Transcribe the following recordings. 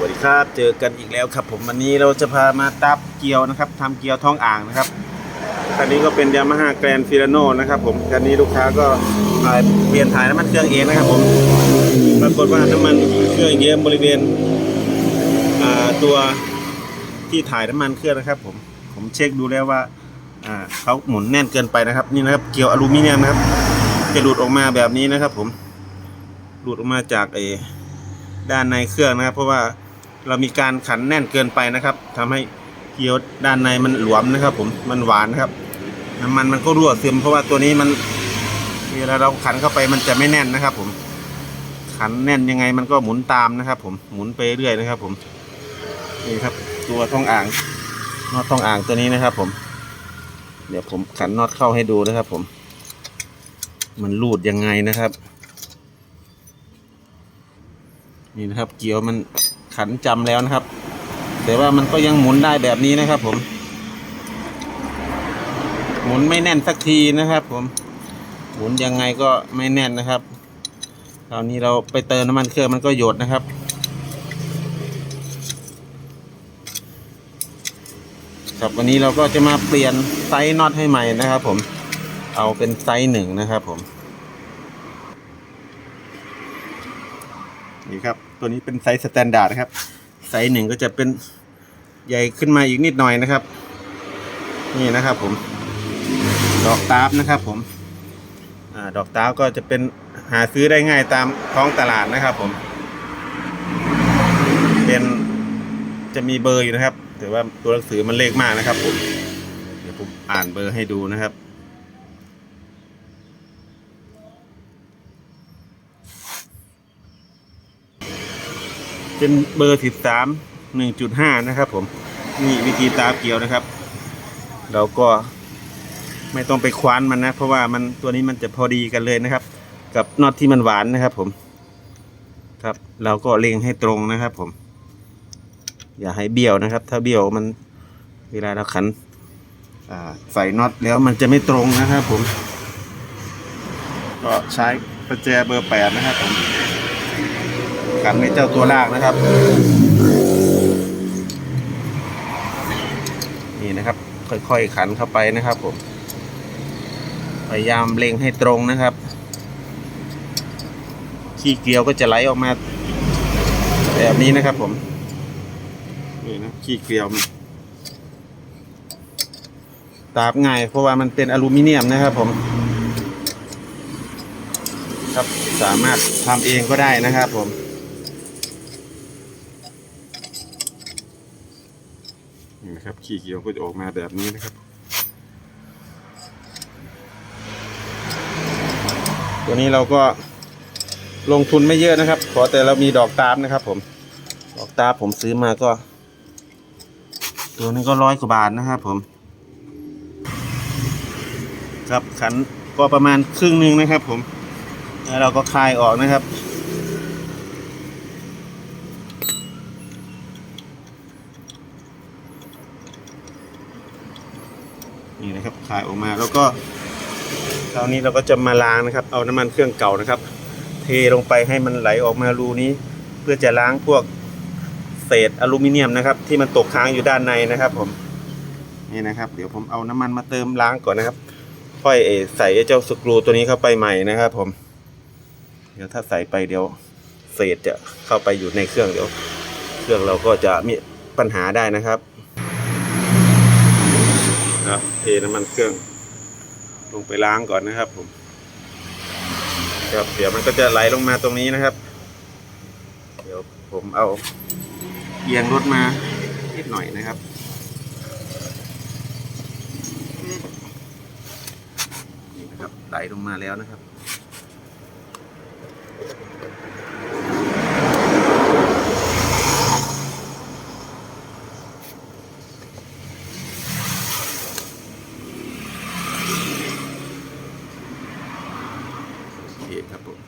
วัสดีครับ เจอกันอีกแล้วครับ ผมวันนี้เราจะพามาตับเกียวนะครับทำเกียวท้องอ่างนะครับคันนี้ก็เป็นยามาฮ่าแกรนฟิลาโนนะครับผมคันนี้ลูกค้าก็อ่าเปลี่ยนถ่ายน้ำมันเครื่องเองนะครับผมปรากฏว่าน้ำมันเครื่องเยิ้มบริเวณตัวที่ถ่ายน้ำมันเครื่องนะครับ ผมผมเช็คดูแล้วว่าเขาหมุนแน่นเกินไปนะครับ นี่นะครับเกียวอลูมิเนียมนะครับ จะหลุดออกมาแบบนี้นะครับ ผมหลุดออกมาจากเอด้านในเครื่องนะครับ เพราะว่า เรามีการขันแน่นเกินไปนะครับทำให้เกี๊ยวด้านในมันหลวมนะครับ ผมมันหวานนะครับน้ำมันมันก็รั่วซึมเพราะว่าตัวนี้มันเวลาเราขันเข้าไปมันจะไม่แน่นนะครับ ผม ขันแน่นยังไงมันก็หมุนตามนะครับ ผมหมุนไปเรื่อยนะครับ ผมนี่ครับ ตัวท่องอ่างน็อตท่องอ่างตัวนี้นะครับ ผม เดี๋ยวผมขันน็อตเข้าให้ดูนะครับ ผม มันรูดยังไงนะครับ นี่นะครับ เกียวมัน ขันจำแล้วนะครับ แต่ว่ามันก็ยังหมุนได้แบบนี้นะครับ ผม หมุนไม่แน่นสักทีนะครับ ผม หมุนยังไงก็ไม่แน่นนะครับคราวนี้เราไปเติมน้ำมันเครื่องมันก็หยดนะครับ ครับวันนี้เราก็จะมาเปลี่ยนไซส์น็อตให้ใหม่นะครับ ผม เอาเป็นไซส์หนึ่งนะครับ ผม นี่ครับ ตัวนี้เป็นไซส์สแตนดาร์ดครับ ไซส์หนึ่งก็จะเป็นใหญ่ขึ้นมาอีกนิดหน่อยนะครับ นี่นะครับผม ดอกตาฟนะครับผมอดอกตาฟก็จะเป็นหาซื้อได้ง่ายตามท้องตลาดนะครับผม เป็นจะมีเบอร์อยู่นะครับ แต่ว่าตัวหนังสือมันเล็กมากนะครับผม เดี๋ยวผมอ่านเบอร์ให้ดูนะครับ เป็นเบอร์สิบสามหนึ่งจุดห้านะครับผมนี่วิธีตาเกี่ยวนะครับ เราก็ไม่ต้องไปคว้านมันนะ เพราะว่ามันตัวนี้มันจะพอดีกันเลยนะครับ กับน็อตที่มันหวานนะครับ ผม ครับ เราก็เล็งให้ตรงนะครับ ผม อย่าให้เบี้ยวนะครับ ถ้าเบี้ยวมัน เวลาเราขันใส่น็อตแล้วมันจะไม่ตรงนะครับ ผม ก็ใช้ประแจเบอร์แปดนะครับผม ขันในเจ้าตัวลากนะครับ นี่นะครับ ค่อยๆขันเข้าไปนะครับผมพยายามเล็งให้ตรงนะครับ ขี้เกลียวก็จะไหลออกมา แบบนี้นะครับผม นี่นะขี้เกลียวมันตาบง่ายเพราะว่ามันเป็นอลูมิเนียมนะครับผม ครับสามารถทำเองก็ได้นะครับผม นะครับ ขี้เกียวก็จะออกมาแบบนี้นะครับ ตัวนี้เราก็ลงทุนไม่เยอะนะครับ ขอแต่เรามีดอกตาบนะครับ ผม ดอกตาบผมซื้อมาก็ ตัวนี้ก็ร้อยกว่าบาทนะครับผม ครับขันก็ประมาณครึ่งหนึ่งนะครับ ผม แล้วเราก็คลายออกนะครับ นะครับคลายออกมาแล้วก็คราวนี้เราก็จะมาล้างนะครับ เอาน้ำมันเครื่องเก่านะครับ เทลงไปให้มันไหลออกมารูนี้ เพื่อจะล้างพวกเศษอลูมิเนียมนะครับ ที่มันตกค้างอยู่ด้านในนะครับ ผมนี่นะครับ เดี๋ยวผมเอาน้ำมันมาเติมล้างก่อนนะครับ ค่อยเอใส่เจ้าสกรูตัวนี้เข้าไปใหม่นะครับ ผม เดี๋ยวถ้าใส่ไปเดี๋ยวเศษจะเข้าไปอยู่ในเครื่องเดี๋ยว เครื่องเราก็จะมีปัญหาได้นะครับ ครับเทน้ำมันเครื่อง ลงไปล้างก่อนนะครับผมครับเดี๋ยวมันก็จะไหลลงมาตรงนี้นะครับ เดี๋ยวผมเอาเอียงรถมานิดหน่อยนะครับนี่นะครับไหลลงมาแล้วนะครับ ครับผม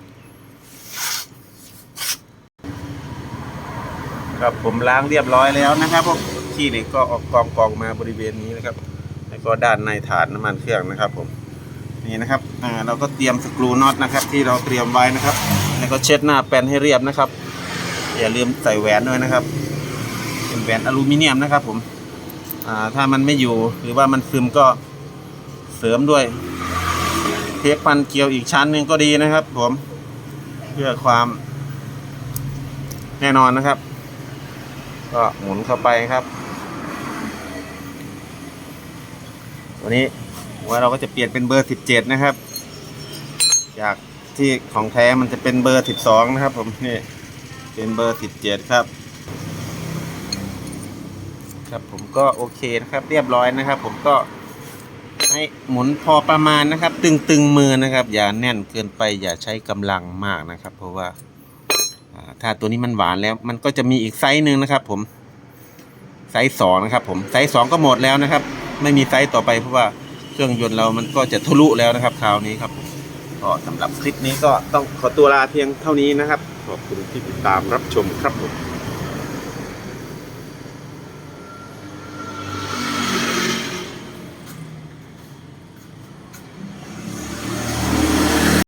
ครับผมล้างเรียบร้อยแล้วนะครับพวกขี้เหล็กก็ออกกองกองมาบริเวณนี้นะครับ แล้วก็ด้านในฐานน้ำมันเครื่องนะครับผมนี่นะครับอ่าเราก็เตรียมสกรูน็อตนะครับ ที่เราเตรียมไว้นะครับ แล้วก็เช็ดหน้าแปนให้เรียบนะครับ อย่าลืมใส่แหวนด้วยนะครับ เป็นแหวนอลูมิเนียมนะครับ ผมอ่าถ้ามันไม่อยู่หรือว่ามันซึมก็เสริมด้วย เทปพันเกลียวอีกชั้นหนึ่งก็ดีนะครับผมเพื่อความแน่นอนนะครับ ก็หมุนเข้าไปครับ วันนี้หัวเราก็จะเปลี่ยนเป็นเบอร์ 17 นะครับ จากที่ของแท้มันจะเป็นเบอร์ 12 นะครับ ผมนี่เป็นเบอร์ 17 ครับ ครับผมก็โอเคนะครับ เรียบร้อยนะครับ ผมก็ ให้หมุนพอประมาณนะครับตึงตึงๆมือนะครับ อย่าแน่นเกินไปอย่าใช้กำลังมากนะครับ เพราะว่าถ้าตัวนี้มันหวานแล้ว มันก็จะมีอีกไซส์หนึ่งนะครับ ผมไซส์สองนะครับ ผมไซส์สองก็หมดแล้วนะครับ ไม่มีไซส์ต่อไปเพราะว่าเครื่องยนต์เรามันก็จะทะลุแล้วนะครับคราวนี้ครับก็สำหรับคลิปนี้ก็ต้องขอตัวลาเพียงเท่านี้นะครับ ขอบคุณที่ติดตามรับชมครับผม